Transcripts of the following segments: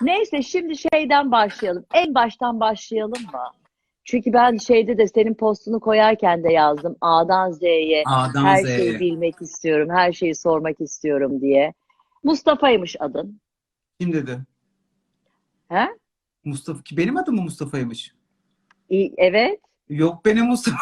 Neyse şimdi şeyden başlayalım. En baştan başlayalım mı? Çünkü ben şeyde de senin postunu koyarken de yazdım. A'dan Z'ye A'dan her Z'ye. şeyi bilmek istiyorum, her şeyi sormak istiyorum diye. Mustafa'ymış adın. Kim dedi? He? Mustafa ki benim adım mı Mustafa'ymış? İyi, evet. Yok benim Mustafa.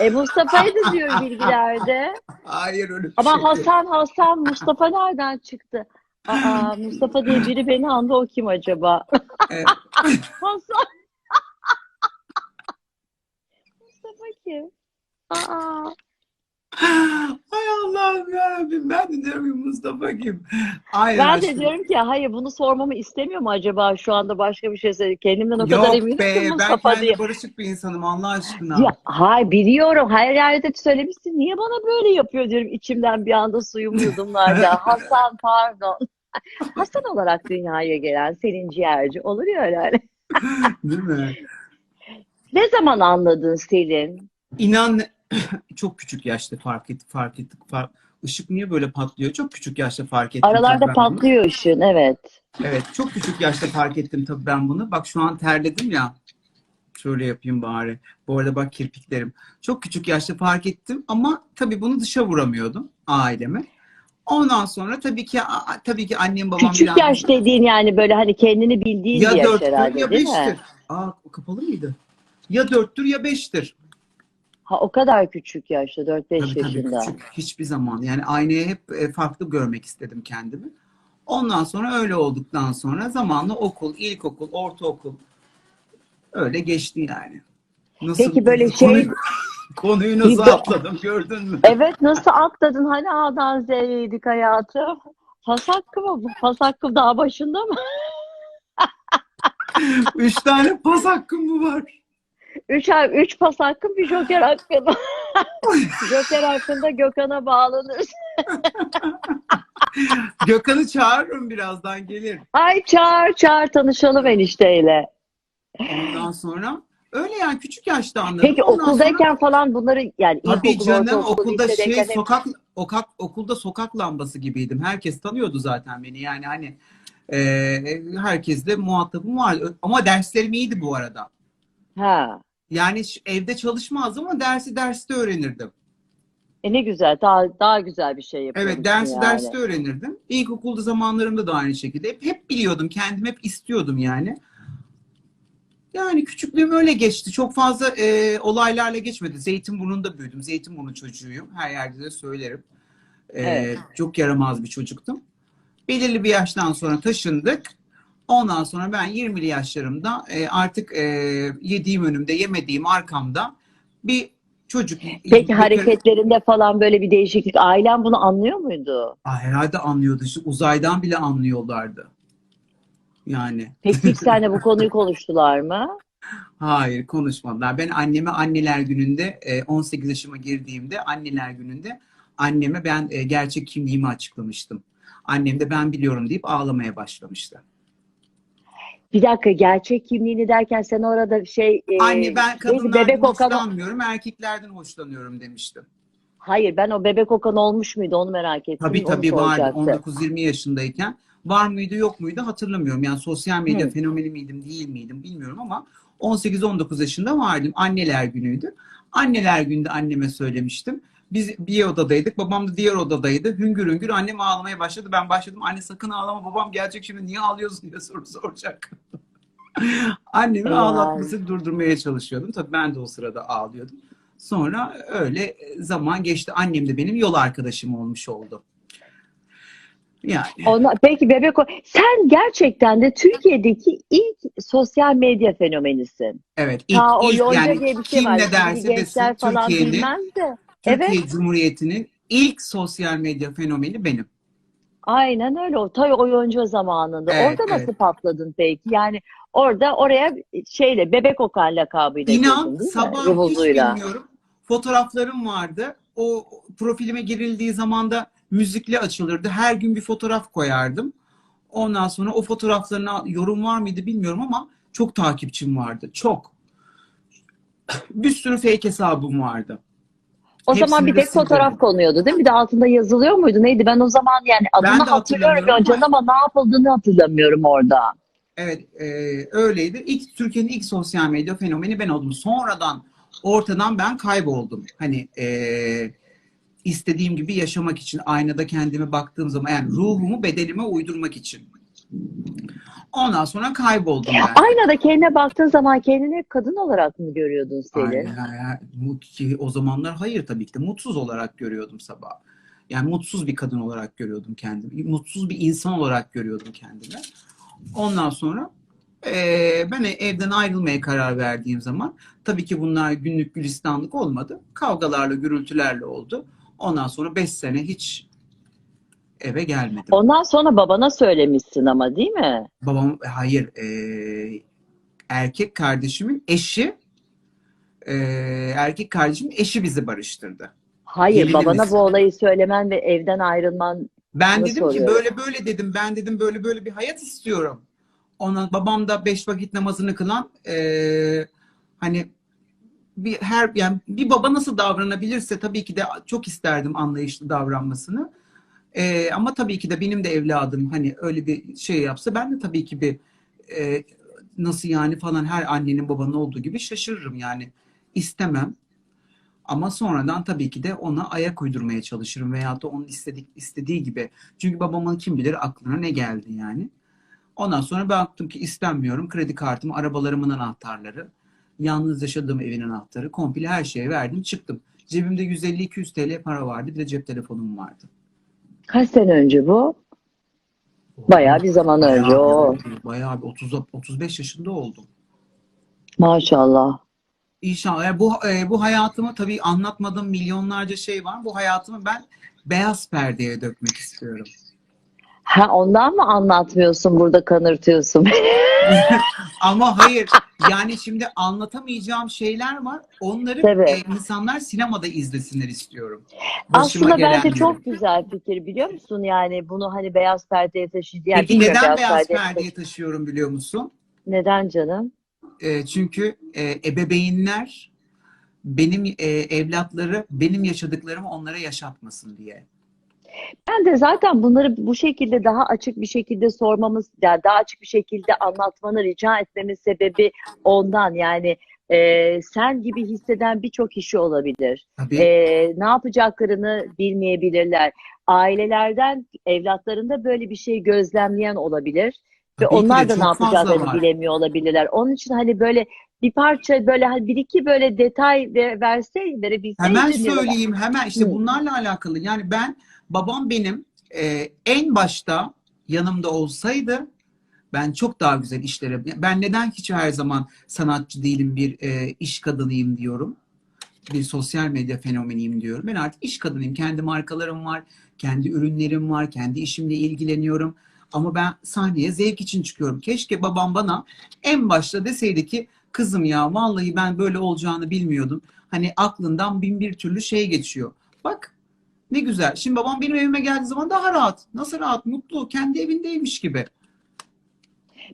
E Mustafa'ydı diyor bilgilerde. Hayır öyle bir Ama şey yok. Hasan Hasan Mustafa nereden çıktı? Aa Mustafa diye biri beni andı o kim acaba? Evet. Mustafa kim? Aa. Ay Allah'ım yarabbim ben de diyorum ki Mustafa kim? Aynen Ben de aşkım. diyorum ki hayır bunu sormamı istemiyor mu acaba şu anda başka bir şey. Kendimden o Yok kadar eminim be ki ben Mustafa kendi diye. barışık bir insanım Allah aşkına. Ya, hayır biliyorum. Her yerde söylemişsin. Niye bana böyle yapıyor diyorum. içimden bir anda suyum yudumlarda. Hasan pardon. Hasan olarak dünyaya gelen Selin Ciğerci. Olur ya öyle. Değil mi? Ne zaman anladın Selin? İnan çok küçük yaşta fark ettik fark ettik. Fark... Işık niye böyle patlıyor? Çok küçük yaşta fark ettim. Aralarda ben bunu. patlıyor ışığın. Evet. Evet çok küçük yaşta fark ettim tabii ben bunu. Bak şu an terledim ya. Şöyle yapayım bari. Bu arada bak kirpiklerim. Çok küçük yaşta fark ettim ama tabii bunu dışa vuramıyordum aileme. Ondan sonra tabii ki tabii ki annem babam Küçük biraz- yaş dediğin yani böyle hani kendini bildiğin ya bir yaş herhalde ya değil mi? beştir. Aa o kapalı mıydı? Ya dörttür ya beştir. Ha o kadar küçük yaşta 4-5 Tabii tabii yaşında. küçük. Hiçbir zaman. Yani aynaya hep e, farklı görmek istedim kendimi. Ondan sonra öyle olduktan sonra zamanla okul, ilkokul, ortaokul öyle geçti yani. Nasıl, Peki böyle şey- konuyu nasıl atladım gördün mü? Evet nasıl atladın? Hani A'dan Z'yeydik hayatım. Pas hakkı mı? bu? Pas hakkı daha başında mı? Üç tane pas hakkım mı var? Üç, üç pas hakkım bir joker hakkım. joker hakkında Gökhan'a bağlanır. Gökhan'ı çağırırım birazdan gelir. Ay çağır çağır tanışalım enişteyle. Ondan sonra öyle yani küçük yaşta anladım. Peki Ondan sonra- okuldayken falan bunları yani Tabii canım ortaokul, okulda şey hep- sokak okak okulda sokak lambası gibiydim. Herkes tanıyordu zaten beni. Yani hani e, herkesle muhatabım vardı. Ama derslerim iyiydi bu arada. Ha. Yani evde çalışmazdım ama dersi derste öğrenirdim. E ne güzel daha daha güzel bir şey yapıyorsun Evet dersi yani. derste öğrenirdim. İlkokulda zamanlarımda da aynı şekilde. Hep, hep biliyordum kendim hep istiyordum yani. Yani küçüklüğüm öyle geçti. Çok fazla e, olaylarla geçmedi. Zeytinburnu'nda büyüdüm. Zeytinburnu çocuğuyum. Her yerde de söylerim. E, Evet. Çok yaramaz bir çocuktum. Belirli bir yaştan sonra taşındık. Ondan sonra ben 20'li yaşlarımda e, artık e, yediğim önümde, yemediğim arkamda bir çocuk. Peki hareketlerinde falan böyle bir değişiklik ailen bunu anlıyor muydu? Aa, herhalde anlıyordu. İşte uzaydan bile anlıyorlardı. Yani Peki hiç seninle bu konuyu konuştular mı? hayır konuşmadılar. Ben anneme anneler gününde e, 18 yaşıma girdiğimde anneler gününde anneme ben e, gerçek kimliğimi açıklamıştım. Annem de ben biliyorum deyip ağlamaya başlamıştı. Bir dakika gerçek kimliğini derken sen orada şey e, Anne ben kadınlardan bebek hoşlanmıyorum, erkeklerden hoşlanıyorum demiştim. Hayır ben o bebek Okan olmuş muydu onu merak ettim. Tabii tabii soracaktım. 19-20 yaşındayken var mıydı yok muydu hatırlamıyorum. Yani sosyal medya Hı. fenomeni miydim değil miydim bilmiyorum ama 18-19 yaşında vardım. Anneler günüydü. Anneler günde anneme söylemiştim. Biz bir odadaydık. Babam da diğer odadaydı. Hüngür hüngür annem ağlamaya başladı. Ben başladım. Anne sakın ağlama. Babam gelecek şimdi. Niye ağlıyorsun diye soru soracak. Annemi Yani. ağlatmasını durdurmaya çalışıyordum. Tabii ben de o sırada ağlıyordum. Sonra öyle zaman geçti. Annem de benim yol arkadaşım olmuş oldu. Yani. Ona, peki bebek o sen gerçekten de Türkiye'deki ilk sosyal medya fenomenisin. Evet, ilk, Ta o ilk yonca yani diye bir şey kim var. ne derse desin Türkiye'nin, de. Türkiye Evet. Cumhuriyeti'nin ilk sosyal medya fenomeni benim. Aynen öyle. O Tay oyuncu zamanında. Evet, orada nasıl evet. patladın peki? Yani orada oraya şeyle bebek Okan lakabıyla İnan girdin değil mi? sabah hiç Rumuzuyla. bilmiyorum. Fotoğraflarım vardı. O profilime girildiği zaman da müzikle açılırdı. Her gün bir fotoğraf koyardım. Ondan sonra o fotoğraflarına yorum var mıydı bilmiyorum ama çok takipçim vardı. Çok. Bir sürü fake hesabım vardı. O zaman bir Hepsini tek fotoğraf konuyordu değil mi? Bir de altında yazılıyor muydu? Neydi? Ben o zaman yani adını hatırlıyorum hatırlamıyorum önceden ama ne yapıldığını hatırlamıyorum orada. Evet, e, öyleydi. İlk Türkiye'nin ilk sosyal medya fenomeni ben oldum. Sonradan ortadan ben kayboldum. Hani e, istediğim gibi yaşamak için aynada kendime baktığım zaman yani ruhumu bedenime uydurmak için. Ondan sonra kayboldum ben. Aynada kendine baktığın zaman kendini kadın olarak mı görüyordun Selin? Aynen, O zamanlar hayır tabii ki de mutsuz olarak görüyordum sabah. Yani mutsuz bir kadın olarak görüyordum kendimi. Mutsuz bir insan olarak görüyordum kendimi. Ondan sonra eee, ben evden ayrılmaya karar verdiğim zaman tabii ki bunlar günlük gülistanlık olmadı. Kavgalarla, gürültülerle oldu. Ondan sonra 5 sene hiç eve gelmedim. Ondan sonra babana söylemişsin ama değil mi? Babam hayır eee, erkek kardeşimin eşi eee, erkek kardeşimin eşi bizi barıştırdı. Hayır, Gelinimiz. babana bu olayı söylemen ve evden ayrılman Ben dedim ki oluyor? böyle böyle dedim. Ben dedim böyle böyle bir hayat istiyorum. Ona babam da beş vakit namazını kılan eee, hani bir her yani bir baba nasıl davranabilirse tabii ki de çok isterdim anlayışlı davranmasını. Eee, ama tabii ki de benim de evladım hani öyle bir şey yapsa ben de tabii ki bir eee, nasıl yani falan her annenin babanın olduğu gibi şaşırırım yani istemem. Ama sonradan tabii ki de ona ayak uydurmaya çalışırım veyahut da onun istedik, istediği gibi. Çünkü babamın kim bilir aklına ne geldi yani. Ondan sonra baktım ki istenmiyorum. Kredi kartım, arabalarımın anahtarları, yalnız yaşadığım evin anahtarı, komple her şeye verdim çıktım. Cebimde 150-200 TL para vardı. Bir de cep telefonum vardı. kaç sene önce bu? Bayağı bir zaman Bayağı önce o. Bayağı bir 30, 35 yaşında oldum. Maşallah. İnşallah. Yani bu e, bu hayatımı tabii anlatmadığım milyonlarca şey var. Bu hayatımı ben beyaz perdeye dökmek istiyorum. Ha ondan mı anlatmıyorsun burada kanırtıyorsun? Ama hayır yani şimdi anlatamayacağım şeyler var. Onları Tabii. e, insanlar sinemada izlesinler istiyorum. Başıma Aslında bence gelenleri. çok güzel fikir biliyor musun? Yani bunu hani beyaz perdeye taşıyacağım. Yani Peki bilmiyorum neden beyaz perdeye perdeye taşıyorum biliyor musun? Neden canım? E, çünkü e, ebeveynler benim e, evlatları benim yaşadıklarımı onlara yaşatmasın diye. Ben de zaten bunları bu şekilde daha açık bir şekilde sormamız, yani daha açık bir şekilde anlatmanı rica etmemin sebebi ondan. Yani e, sen gibi hisseden birçok kişi olabilir. Tabii. E, ne yapacaklarını bilmeyebilirler. Ailelerden evlatlarında böyle bir şey gözlemleyen olabilir. Ve Tabii onlar da ne yapacaklarını bilemiyor olabilirler. Onun için hani böyle bir parça böyle hani bir iki böyle detay ve verseydin, verebilseydin. Hemen söyleyeyim hemen işte bunlarla alakalı. Yani ben babam benim e, en başta yanımda olsaydı ben çok daha güzel işlere ben neden hiç her zaman sanatçı değilim bir e, iş kadınıyım diyorum. Bir sosyal medya fenomeniyim diyorum. Ben artık iş kadınıyım. Kendi markalarım var, kendi ürünlerim var, kendi işimle ilgileniyorum. Ama ben sahneye zevk için çıkıyorum. Keşke babam bana en başta deseydi ki kızım ya vallahi ben böyle olacağını bilmiyordum. Hani aklından bin bir türlü şey geçiyor. Bak ne güzel. Şimdi babam benim evime geldiği zaman daha rahat. Nasıl rahat? Mutlu. Kendi evindeymiş gibi.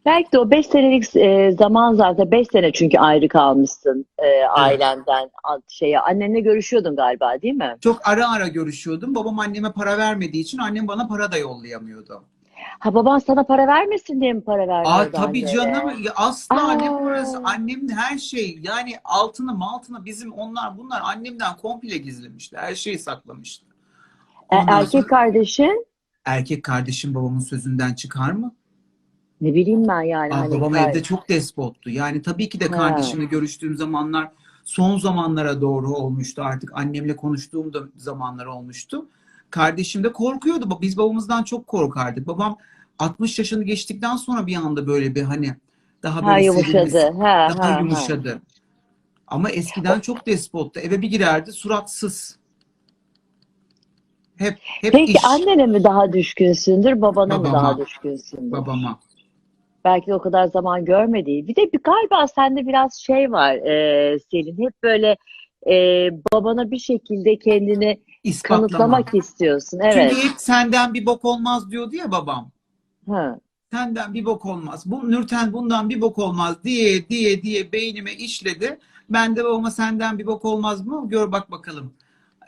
Belki de o 5 senelik e, zaman zaten 5 sene çünkü ayrı kalmışsın e, ailenden şeye. Annenle görüşüyordun galiba değil mi? Çok ara ara görüşüyordum. Babam anneme para vermediği için annem bana para da yollayamıyordu. Ha baban sana para vermesin diye mi para Aa vermiyordu tabii annene? canım. Ya asla Aa. annem parası. Annemin her şey. Yani altını maltını bizim onlar bunlar annemden komple gizlemişti. Her şeyi saklamıştı. E, Ondan erkek sonra- kardeşin erkek kardeşim babamın sözünden çıkar mı? ne bileyim ben yani Aa, hani babam evde çok despottu. Yani tabii ki de kardeşimle görüştüğüm zamanlar son zamanlara doğru olmuştu artık. Annemle konuştuğum da zamanlar olmuştu. Kardeşim de korkuyordu. Biz babamızdan çok korkardık. Babam 60 yaşını geçtikten sonra bir anda böyle bir hani daha ha böyle yumuşadı. sevimli, Ha, daha ha, ha. yumuşadı. Ama eskiden çok despottu. Eve bir girerdi suratsız. Hep hep Peki iş annene mi daha düşkünsündür, babana mı Babama. daha düşkünsündür? babama. Belki de o kadar zaman görmediği. Bir de bir, galiba sende biraz şey var e, Selin. Hep böyle e, babana bir şekilde kendini İspatlama. kanıtlamak istiyorsun. Evet. Çünkü hep senden bir bok olmaz diyordu ya babam. Ha. Senden bir bok olmaz. Bu Nurten bundan bir bok olmaz diye diye diye beynime işledi. Ben de babama senden bir bok olmaz mı? Gör bak bakalım.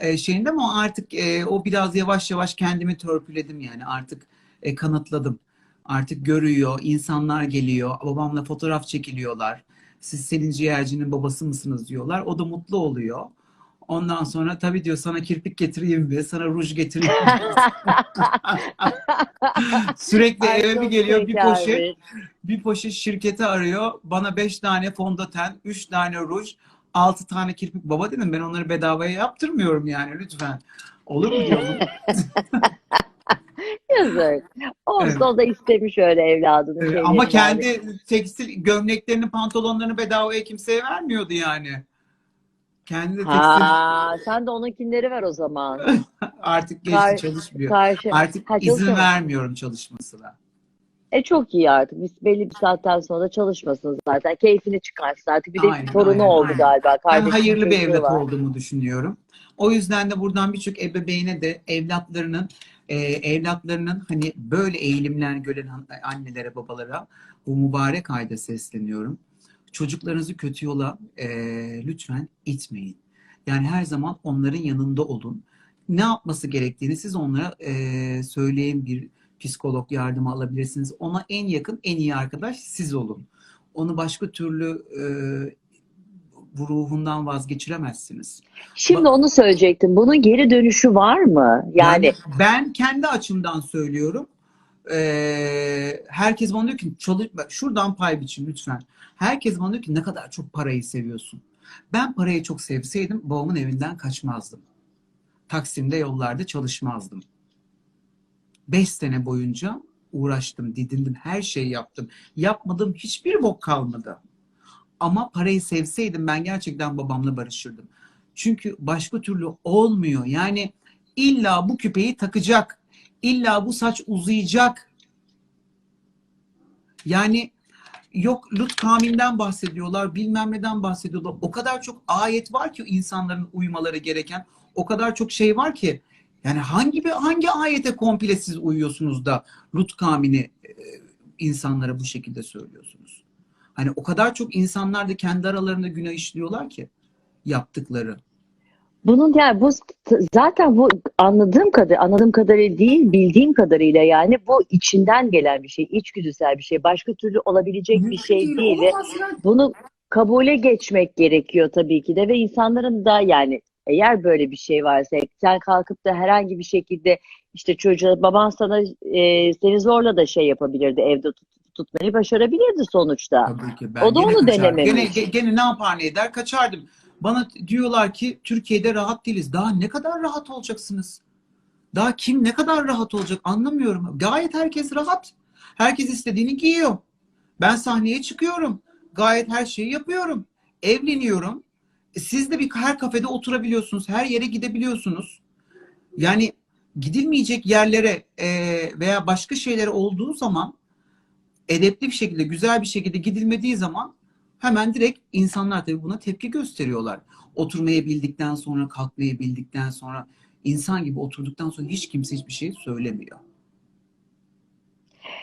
e, şeyinde ama artık e, o biraz yavaş yavaş kendimi törpüledim yani artık e, kanıtladım. Artık görüyor, insanlar geliyor, babamla fotoğraf çekiliyorlar. Siz Selin Ciğerci'nin babası mısınız diyorlar. O da mutlu oluyor. Ondan sonra tabii diyor sana kirpik getireyim mi? Sana ruj getireyim mi? Sürekli Ay, eve bir geliyor bir poşet. Bir poşet şirketi arıyor. Bana 5 tane fondöten, 3 tane ruj, 6 tane kirpik. Baba dedim ben onları bedavaya yaptırmıyorum yani lütfen. Olur mu diyorum. Yazık. Olsun Evet. da istemiş öyle evladının Evet, Ama kendi tekstil gömleklerini, pantolonlarını bedavaya kimseye vermiyordu yani. Kendi de tekstil Ha, sen de onunkileri ver o zaman. artık geçti Kar- çalışmıyor. Karşı. Artık Ha, izin çalışıyor. vermiyorum çalışmasına. E çok iyi artık. Biz belli bir saatten sonra da çalışmasın zaten. Keyfini çıkarsın artık. Bir de Aynen, torunu aynen, oldu aynen. galiba. Ben Kardeşinin hayırlı bir evlat var. olduğumu düşünüyorum. O yüzden de buradan birçok ebeveyne de evlatlarının e, evlatlarının hani böyle eğilimler gören an- annelere, babalara bu mübarek ayda sesleniyorum. Çocuklarınızı kötü yola e, lütfen itmeyin. Yani her zaman onların yanında olun. Ne yapması gerektiğini siz onlara e, söyleyin bir psikolog yardımı alabilirsiniz. Ona en yakın, en iyi arkadaş siz olun. Onu başka türlü e, bu ruhundan vazgeçiremezsiniz. Şimdi onu söyleyecektim. Bunun geri dönüşü var mı? Yani ben kendi açımdan söylüyorum. Ee, herkes bana diyor ki çalış, bak şuradan pay biçin lütfen. Herkes bana diyor ki ne kadar çok parayı seviyorsun. Ben parayı çok sevseydim babamın evinden kaçmazdım. Taksim'de yollarda çalışmazdım. Beş sene boyunca uğraştım, didindim, her şeyi yaptım. Yapmadığım hiçbir bok kalmadı. Ama parayı sevseydim ben gerçekten babamla barışırdım. Çünkü başka türlü olmuyor. Yani illa bu küpeyi takacak. İlla bu saç uzayacak. Yani yok Lut kavminden bahsediyorlar, bilmem neden bahsediyorlar. O kadar çok ayet var ki insanların uymaları gereken. O kadar çok şey var ki. Yani hangi bir hangi ayete komple siz uyuyorsunuz da Lut kavmini e, insanlara bu şekilde söylüyorsunuz? Hani o kadar çok insanlar da kendi aralarında günah işliyorlar ki yaptıkları. Bunun yani bu zaten bu anladığım kadar anladığım kadarıyla değil bildiğim kadarıyla yani bu içinden gelen bir şey, içgüdüsel bir şey. Başka türlü olabilecek bir şey değil ve bunu kabule geçmek gerekiyor tabii ki de ve insanların da yani eğer böyle bir şey varsa sen kalkıp da herhangi bir şekilde işte çocuğa baban sana e, seni zorla da şey yapabilirdi evde tut, tutmayı başarabilirdi sonuçta. Tabii ki. Ben O da onu kaçardım. denememiş. Gene, ge- gene ne yapar ne eder kaçardım. Bana diyorlar ki Türkiye'de rahat değiliz. Daha ne kadar rahat olacaksınız? Daha kim ne kadar rahat olacak anlamıyorum. Gayet herkes rahat. Herkes istediğini giyiyor. Ben sahneye çıkıyorum. Gayet her şeyi yapıyorum. Evleniyorum. E, Siz de bir her kafede oturabiliyorsunuz. Her yere gidebiliyorsunuz. Yani gidilmeyecek yerlere e, veya başka şeylere olduğu zaman edepli bir şekilde, güzel bir şekilde gidilmediği zaman hemen direkt insanlar tabii buna tepki gösteriyorlar. Oturmayı bildikten sonra, kalkmayı bildikten sonra, insan gibi oturduktan sonra hiç kimse hiçbir şey söylemiyor.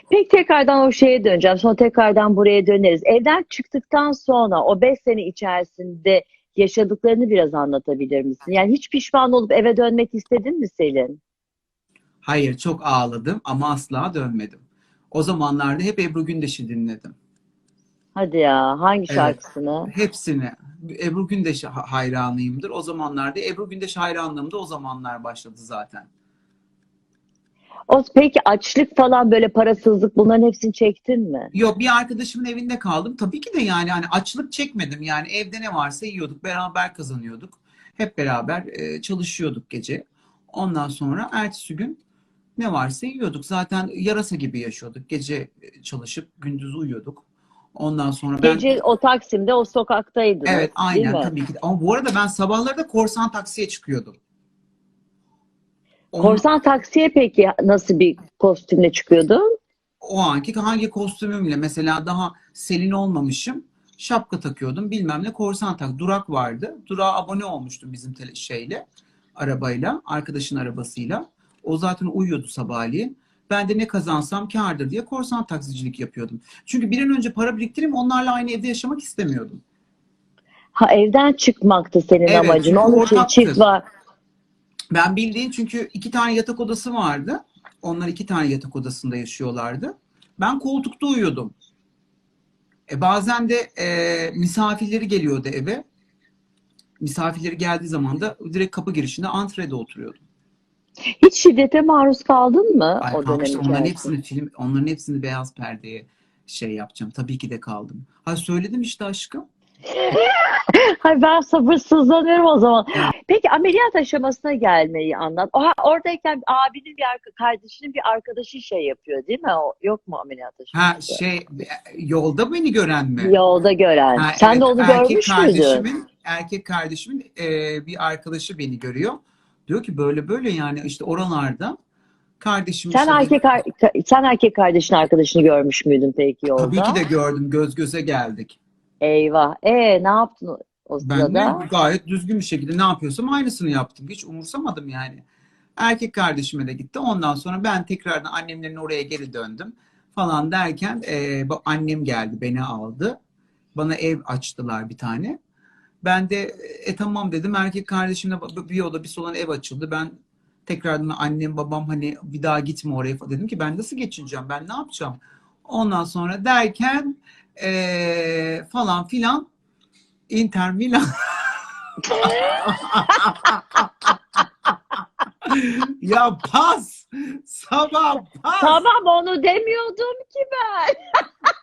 Peki tekrardan o şeye döneceğim. Sonra tekrardan buraya döneriz. Evden çıktıktan sonra o 5 sene içerisinde yaşadıklarını biraz anlatabilir misin? Yani hiç pişman olup eve dönmek istedin mi Selin? Hayır, çok ağladım ama asla dönmedim. O zamanlarda hep Ebru Gündeş'i dinledim. Hadi ya hangi Evet. şarkısını? Hepsini. Ebru Gündeş ha- hayranıyımdır. O zamanlarda Ebru Gündeş hayranlığım da o zamanlar başladı zaten. O, peki açlık falan böyle parasızlık bunların hepsini çektin mi? Yok bir arkadaşımın evinde kaldım. Tabii ki de yani hani açlık çekmedim. Yani evde ne varsa yiyorduk. Beraber kazanıyorduk. Hep beraber e, çalışıyorduk gece. Ondan sonra ertesi gün ne varsa yiyorduk. Zaten yarasa gibi yaşıyorduk. Gece e, çalışıp gündüz uyuyorduk. Ondan sonra ben Gece o Taksim'de o sokaktaydınız evet aynen tabii ki. Ama bu arada ben sabahları da korsan taksiye çıkıyordum. Korsan taksiye peki nasıl bir kostümle çıkıyordun? o anki hangi kostümümle mesela daha selin olmamışım şapka takıyordum bilmem ne korsan tak durak vardı durağa abone olmuştum bizim tele, şeyle arabayla arkadaşın arabasıyla o zaten uyuyordu sabahleyin ben de ne kazansam kârdır diye korsan taksicilik yapıyordum çünkü bir an önce para biriktireyim onlarla aynı evde yaşamak istemiyordum Ha evden çıkmaktı senin Evet, amacın. Onun için çift var. Ben bildiğin çünkü iki tane yatak odası vardı. Onlar iki tane yatak odasında yaşıyorlardı. Ben koltukta uyuyordum. E bazen de e, misafirleri geliyordu eve. Misafirleri geldiği zaman da direkt kapı girişinde antrede oturuyordum. Hiç şiddete maruz kaldın mı Ay, o dönem onların hepsini film, onların hepsini beyaz perdeye şey yapacağım. Tabii ki de kaldım. Ha söyledim işte aşkım. Hay ben sabırsızlanıyorum o zaman. Peki ameliyat aşamasına gelmeyi anlat. Oha, oradayken abinin bir arka, kardeşinin bir arkadaşı şey yapıyor değil mi? O, yok mu ameliyat Ha aşaması? şey yolda beni gören mi? Yolda gören. Ha, Sen evet, de onu görmüş müydün? kardeşimin, erkek kardeşimin e, bir arkadaşı beni görüyor. Diyor ki böyle böyle yani işte oralarda kardeşim Sen işte erkek sen erkek kardeşin arkadaşını görmüş müydün peki yolda? tabii ki de gördüm göz göze geldik. Eyvah. E ne yaptın o Ben de sırada? gayet düzgün bir şekilde ne yapıyorsam aynısını yaptım. Hiç umursamadım yani. Erkek kardeşime de gitti. Ondan sonra ben tekrardan annemlerin oraya geri döndüm falan derken e, bu annem geldi beni aldı. Bana ev açtılar bir tane. Ben de e tamam dedim. Erkek kardeşimle bir yola bir solan ev açıldı. Ben tekrardan annem babam hani bir daha gitme oraya falan. dedim ki ben nasıl geçineceğim? Ben ne yapacağım? Ondan sonra derken e, falan filan Inter Milan ya pas sabah pas Tamam onu demiyordum ki ben.